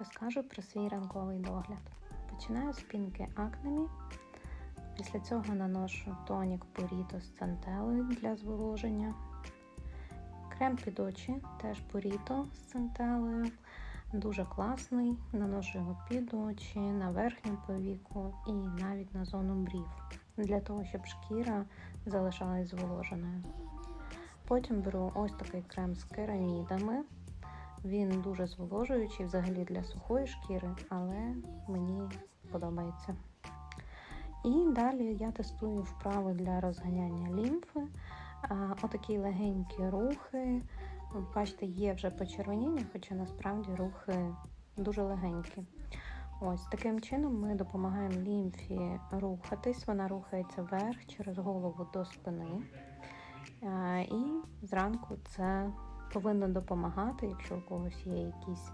Розкажу про свій ранковий догляд. Починаю з пінки Акнемі. Після цього наношу тонік Purito з центелею для зволоження. Крем під очі, теж Purito з центелею. Дуже класний. Наношу його під очі, на верхню повіку і навіть на зону брів. Для того, щоб шкіра залишалась зволоженою. Потім беру ось такий крем з керамідами. Він дуже зволожуючий взагалі для сухої шкіри, але мені подобається. І далі я тестую вправи для розганяння лімфи. Отакі легенькі рухи. Бачите, є вже почервоніння, хоча насправді рухи дуже легенькі. Ось таким чином ми допомагаємо лімфі рухатись. Вона рухається вверх через голову до спини. І зранку це повинно допомагати, якщо у когось є якісь